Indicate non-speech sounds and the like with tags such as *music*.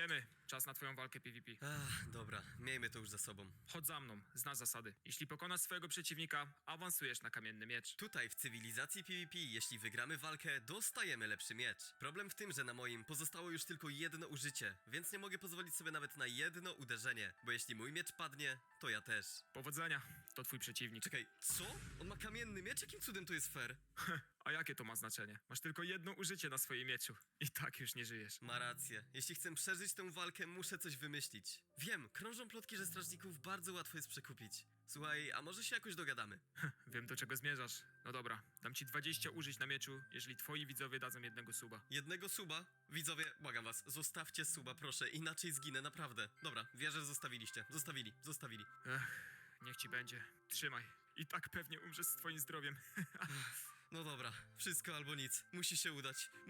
Idziemy. Czas na twoją walkę PvP. Ach, dobra, miejmy to już za sobą. Chodź za mną, znasz zasady. Jeśli pokonasz swojego przeciwnika, awansujesz na kamienny miecz. Tutaj w cywilizacji PvP, jeśli wygramy walkę, dostajemy lepszy miecz. Problem w tym, że na moim pozostało już tylko jedno użycie, więc nie mogę pozwolić sobie nawet na jedno uderzenie, bo jeśli mój miecz padnie, to ja też. Powodzenia, to twój przeciwnik. Czekaj, co? On ma kamienny miecz? Jakim cudem to jest fair? *laughs* A jakie to ma znaczenie? Masz tylko jedno użycie na swoim mieczu. I tak już nie żyjesz. Ma rację. Jeśli chcę przeżyć tę walkę, muszę coś wymyślić. Wiem, krążą plotki, że strażników bardzo łatwo jest przekupić. Słuchaj, a może się jakoś dogadamy? Wiem do czego zmierzasz. No dobra, dam ci 20 użyć na mieczu, jeżeli twoi widzowie dadzą jednego suba. Jednego suba? Widzowie, błagam was, zostawcie suba, proszę, inaczej zginę, naprawdę. Dobra, wierzę, że zostawiliście. Zostawili, zostawili. Ech, niech ci będzie. Trzymaj. I tak pewnie umrzesz z twoim zdrowiem. *laughs* No dobra, wszystko albo nic. Musi się udać. Musi